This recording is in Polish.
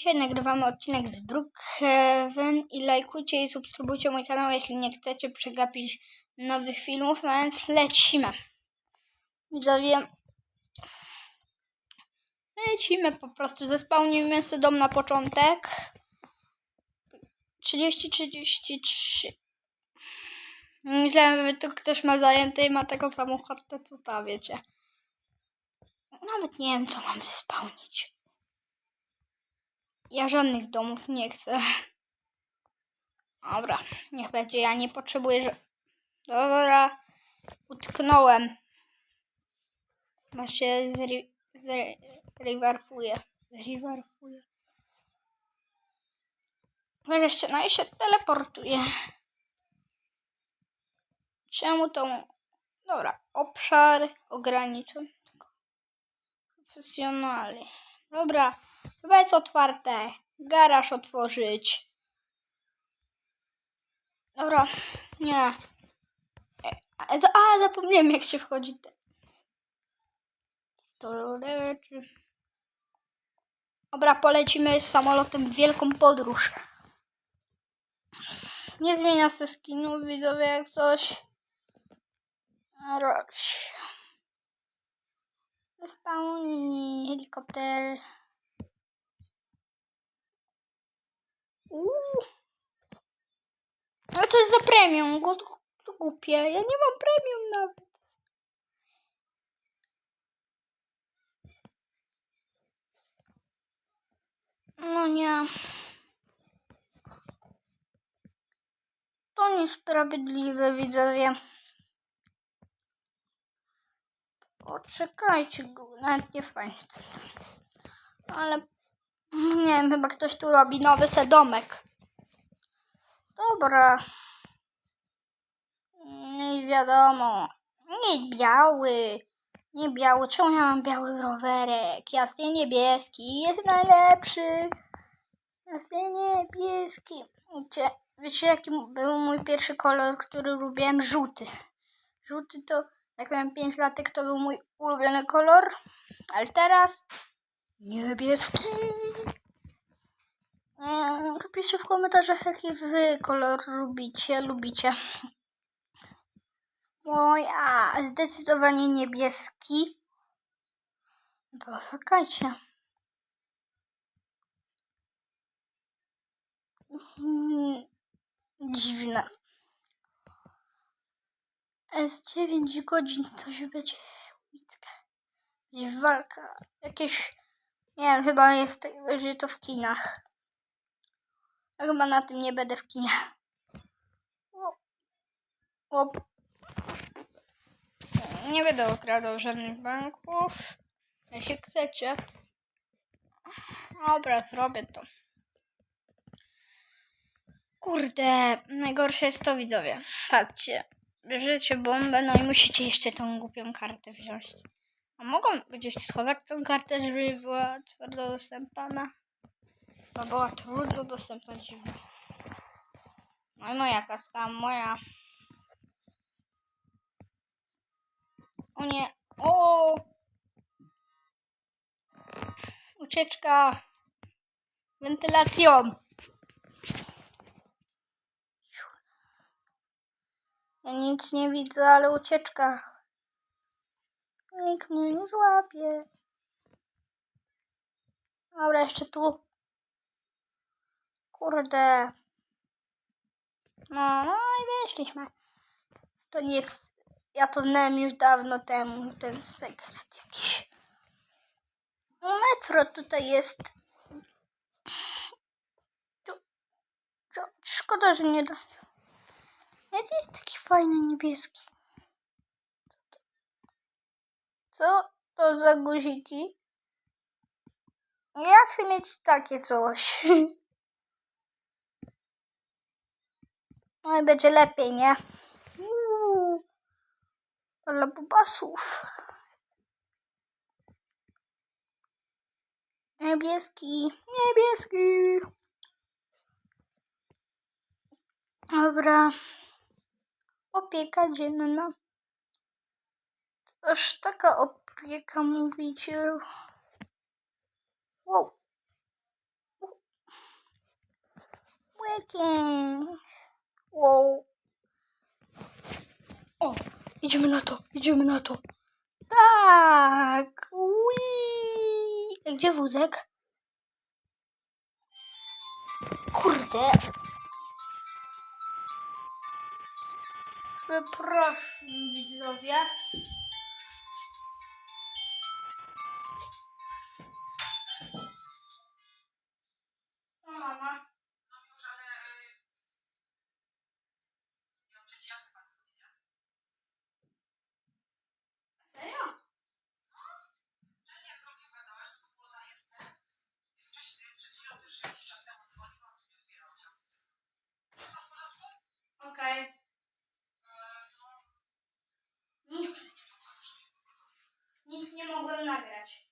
Dzisiaj nagrywamy odcinek z Brookhaven i lajkujcie i subskrybujcie mój kanał, jeśli nie chcecie przegapić nowych filmów, no więc lecimy. Widzowie, lecimy po prostu, zespełnimy sobie dom na początek. 30-33 Myślałem, że tu ktoś ma zajęty i ma taką samą chatę, co ta, wiecie. Nawet nie wiem, co mam zespełnić. Ja żadnych domów nie chcę. Dobra, niech będzie. Ja nie potrzebuję, że... Dobra, utknąłem. Ma się zri... zri... zriwarfuje. Zriwarfuje. Wreszcie, no i się teleportuje. Czemu to... Dobra, obszar ograniczony. Profesjonalny. Dobra, jest otwarte. Garaż otworzyć. Dobra, nie. E, A, za- a zapomniałem jak się wchodzi. Storage. Dobra, polecimy samolotem w wielką podróż. Nie zmienia się skinu, widzowie, jak coś. Roś. Spełnij helikopter. Uuu. Ale to jest za premium, głupie. Ja nie mam premium nawet. No nie. To niesprawiedliwe, widzowie. Poczekajcie, nawet nie fajnie. Ale nie wiem, chyba ktoś tu robi nowy sedomek. Dobra. Nie wiadomo. Nie biały. Nie biały. Czemu ja mam biały rowerek? Jasnie niebieski. Jest najlepszy. Jasnie niebieski. Wiecie, wiecie jaki był mój pierwszy kolor, który lubiłem? Żółty. Żółty to, jak miałem 5 latek, to był mój ulubiony kolor. Ale teraz niebieski. Eee, Napiszcie w komentarzach, jaki wy kolor lubicie, lubicie. Moja, zdecydowanie niebieski. Poczekajcie. Mm, Dziwne. S9 godzin coś będzie. Będzie walka. Jakieś. Nie wiem, chyba jest będzie to w kinach. Chyba na tym nie będę w kinie. O. Nie będę okradał żadnych banków. Jeśli chcecie. Dobra, zrobię to. Kurde, najgorsze jest to widzowie. Patrzcie, bierzecie bombę, no i musicie jeszcze tą głupią kartę wziąć. A mogą gdzieś schować tą kartę, żeby była twardo dostępna? Bo była trudno dostępna dziwna. No i moja kartka, moja. O nie, o! Ucieczka. Wentylacją. Ja nic nie widzę, ale ucieczka. Nikt mnie nie złapie. Dobra, jeszcze tu. Kurde. No, no i wyszliśmy. To nie jest... Ja to znałem już dawno temu, ten sekret jakiś. No, Metro tutaj jest. Tu, tu, szkoda, że nie da. Jaki jest taki fajny niebieski? Co to za guziki? Ja chcę mieć takie coś. No i będzie lepiej, nie? Uuu, Dla bubasów. Niebieski, niebieski. Dobra. Opieka dzienna. Aż taka opieka mówicie. Wow. Pekin. Wow. O, idziemy na to, idziemy na to. Tak. A Gdzie wózek? Kurde. Przepraszam widzowie. Magrate.